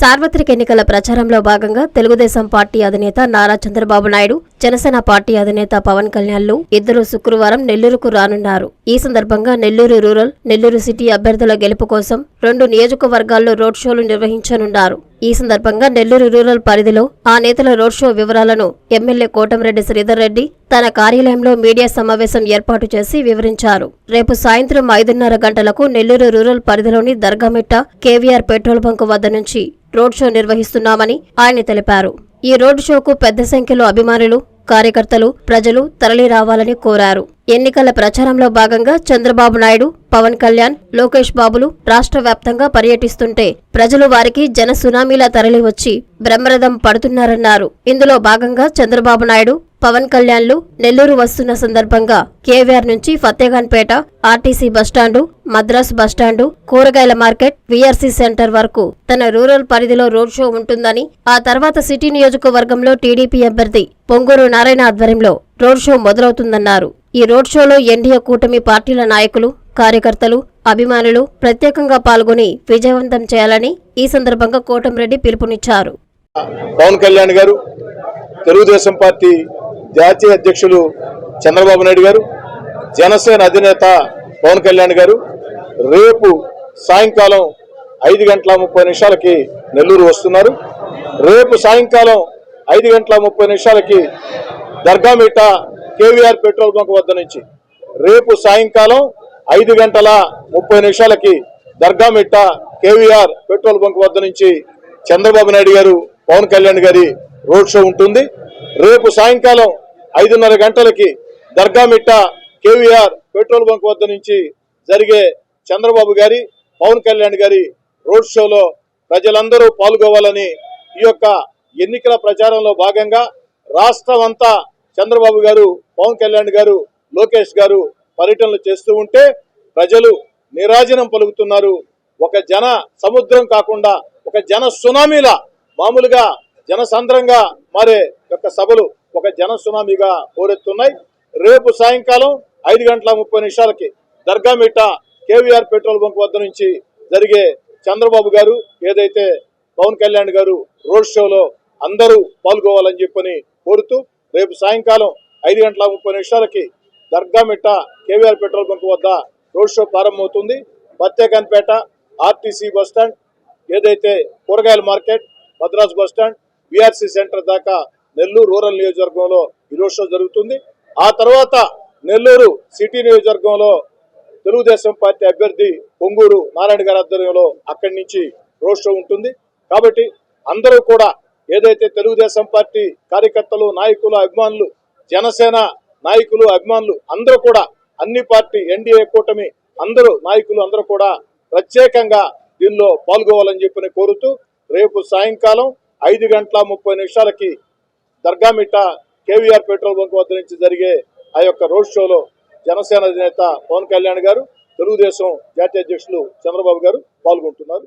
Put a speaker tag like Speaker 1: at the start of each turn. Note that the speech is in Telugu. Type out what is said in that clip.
Speaker 1: సార్వత్రిక ఎన్నికల ప్రచారంలో భాగంగా తెలుగుదేశం పార్టీ అధినేత నారా చంద్రబాబు నాయుడు జనసేన పార్టీ అధినేత పవన్ కళ్యాణ్లు ఇద్దరు శుక్రవారం నెల్లూరుకు రానున్నారు ఈ సందర్భంగా నెల్లూరు రూరల్ నెల్లూరు సిటీ అభ్యర్థుల గెలుపు కోసం రెండు నియోజకవర్గాల్లో రోడ్ షోలు నిర్వహించనున్నారు ఈ సందర్భంగా నెల్లూరు రూరల్ పరిధిలో ఆ నేతల రోడ్ షో వివరాలను ఎమ్మెల్యే కోటంరెడ్డి శ్రీధర్ రెడ్డి తన కార్యాలయంలో మీడియా సమావేశం ఏర్పాటు చేసి వివరించారు రేపు సాయంత్రం ఐదున్నర గంటలకు నెల్లూరు రూరల్ పరిధిలోని దర్గామిట్ట కేవీఆర్ పెట్రోల్ బంకు వద్ద నుంచి రోడ్ షో నిర్వహిస్తున్నామని ఆయన తెలిపారు ఈ రోడ్ షోకు పెద్ద సంఖ్యలో అభిమానులు కార్యకర్తలు ప్రజలు తరలి రావాలని కోరారు ఎన్నికల ప్రచారంలో భాగంగా చంద్రబాబు నాయుడు పవన్ కళ్యాణ్ లోకేష్ బాబులు రాష్ట్ర వ్యాప్తంగా పర్యటిస్తుంటే ప్రజలు వారికి జన సునామీలా తరలివచ్చి బ్రహ్మరథం పడుతున్నారన్నారు ఇందులో భాగంగా చంద్రబాబు నాయుడు పవన్ కళ్యాణ్లు నెల్లూరు వస్తున్న సందర్భంగా కేవీఆర్ నుంచి Fathekhanpet RTC bus stand Madras bus stand కూరగాయల మార్కెట్ విఆర్సీ సెంటర్ వరకు తన రూరల్ పరిధిలో రోడ్ షో ఉంటుందని ఆ తర్వాత సిటీ నియోజకవర్గంలో టీడీపీ అభ్యర్థి పొంగూరు నారాయణ ఆధ్వర్యంలో రోడ్ షో మొదలవుతుందన్నారు ఈ రోడ్ షోలో ఎన్డీఏ కూటమి పార్టీల నాయకులు కార్యకర్తలు అభిమానులు ప్రత్యేకంగా పాల్గొని విజయవంతం చేయాలని ఈ సందర్భంగా కోటంరెడ్డి పిలుపునిచ్చారు
Speaker 2: పవన్ కళ్యాణ్ గారు తెలుగుదేశం పార్టీ జాతీయ అధ్యక్షులు చంద్రబాబు నాయుడు గారు జనసేన అధినేత పవన్ కళ్యాణ్ గారు రేపు సాయంకాలం ఐదు గంటల ముప్పై నిమిషాలకి నెల్లూరు వస్తున్నారు రేపు సాయంకాలం ఐదు గంటల ముప్పై నిమిషాలకి దర్గామిట కేవీఆర్ పెట్రోల్ బంక్ వద్ద నుంచి రేపు సాయంకాలం ఐదు గంటల ముప్పై నిమిషాలకి దర్గామిట్ట కేవీఆర్ పెట్రోల్ బంక్ వద్ద నుంచి చంద్రబాబు నాయుడు గారు పవన్ కళ్యాణ్ గారి రోడ్ షో ఉంటుంది రేపు సాయంకాలం ఐదున్నర గంటలకి దర్గామిట్ట కేవీఆర్ పెట్రోల్ బంక్ వద్ద నుంచి జరిగే చంద్రబాబు గారి పవన్ కళ్యాణ్ గారి రోడ్ షోలో ప్రజలందరూ పాల్గొవాలని ఈ యొక్క ఎన్నికల ప్రచారంలో భాగంగా రాష్ట్రమంతా చంద్రబాబు గారు పవన్ కళ్యాణ్ గారు లోకేష్ గారు పర్యటనలు చేస్తూ ఉంటే ప్రజలు నిరాజనం పలుకుతున్నారు ఒక జన సముద్రం కాకుండా ఒక జన సునామీలా మామూలుగా జనసంద్రంగా మారే యొక్క సభలు ఒక జన సునామీగా పోరెత్తున్నాయి రేపు సాయంకాలం ఐదు గంటల ముప్పై నిమిషాలకి దర్గామిట కేవీఆర్ పెట్రోల్ బంక్ వద్ద నుంచి జరిగే చంద్రబాబు గారు ఏదైతే పవన్ కళ్యాణ్ గారు రోడ్ షోలో అందరూ పాల్గొవాలని చెప్పని కోరుతూ రేపు సాయంకాలం ఐదు గంటల ముప్పై నిమిషాలకి దర్గామిట్ట కేవీఆర్ పెట్రోల్ బంక్ వద్ద రోడ్ షో ప్రారంభమవుతుంది బత్తేకాన్పేట ఆర్టీసీ బస్టాండ్ ఏదైతే కూరగాయల market Madras bus stand BRC centre దాకా నెల్లూరు రూరల్ నియోజకవర్గంలో ఈ రోడ్ షో జరుగుతుంది ఆ తర్వాత నెల్లూరు సిటీ నియోజకవర్గంలో తెలుగుదేశం పార్టీ అభ్యర్థి పొంగూరు నారాయణ గారి ఆధ్వర్యంలో అక్కడి నుంచి రోడ్ షో ఉంటుంది కాబట్టి అందరూ కూడా ఏదైతే తెలుగుదేశం పార్టీ కార్యకర్తలు నాయకులు అభిమానులు జనసేన నాయకులు అభిమానులు అందరూ కూడా అన్ని పార్టీ ఎన్డీఏ కూటమి అందరూ నాయకులు అందరూ కూడా ప్రత్యేకంగా దీనిలో పాల్గొవాలని చెప్పి కోరుతూ రేపు సాయంకాలం ఐదు గంటల ముప్పై నిమిషాలకి దర్గామిట్ట కేవీఆర్ పెట్రోల్ బంక్ వద్ద నుంచి జరిగే ఆ యొక్క రోడ్ షోలో జనసేన అధినేత పవన్ కళ్యాణ్ గారు తెలుగుదేశం జాతీయ అధ్యక్షులు చంద్రబాబు గారు పాల్గొంటున్నారు